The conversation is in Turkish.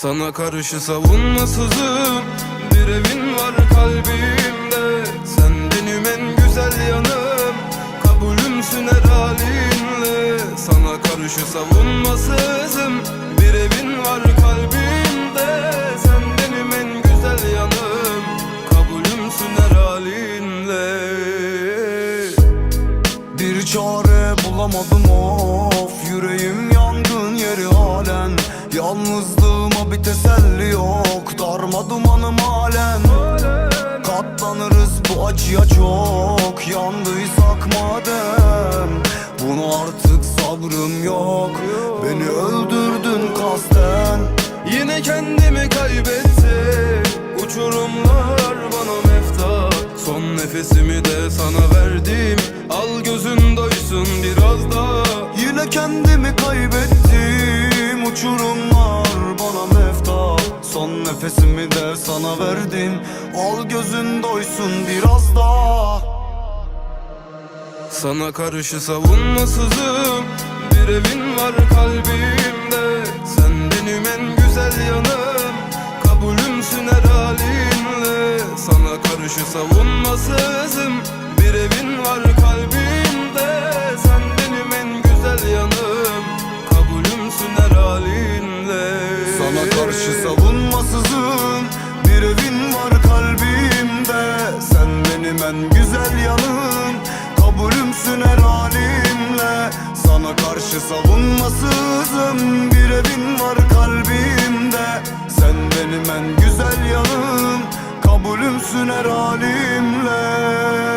Sana karşı savunmasızım. Bir evin var kalbimde. Sen benim en güzel yanım. Kabulümsün her halinle. Sana karşı savunmasızım. Bir evin var kalbimde. Sen benim en güzel yanım. Kabulümsün her halinle. Bir çare bulamadım of. Yüreğim yangın yeri halen Bir teselli yok. Darma dumanım halen. Katlanırız bu acıya çok. Yandıysak madem Bunu artık sabrım yok. Beni öldürdün kasten. Yine kendimi kaybettim Uçurumlar bana mefta Son nefesimi de sana verdim. Al gözün doysun biraz daha Yine kendimi kaybettim Uçurumlar bana mefta. Son nefesimi de sana verdim. Al gözün doysun biraz daha. Sana karşı savunmasızım. Bir evin var kalbimde. Sen benim en güzel yanım. Kabulümsün her halinle Sana karşı savunmasızım benim en güzel yanım Kabulümsün her halimle. Sana karşı savunmasızım Bir evin var kalbimde. Sen benim en güzel yanım Kabulümsün her halimle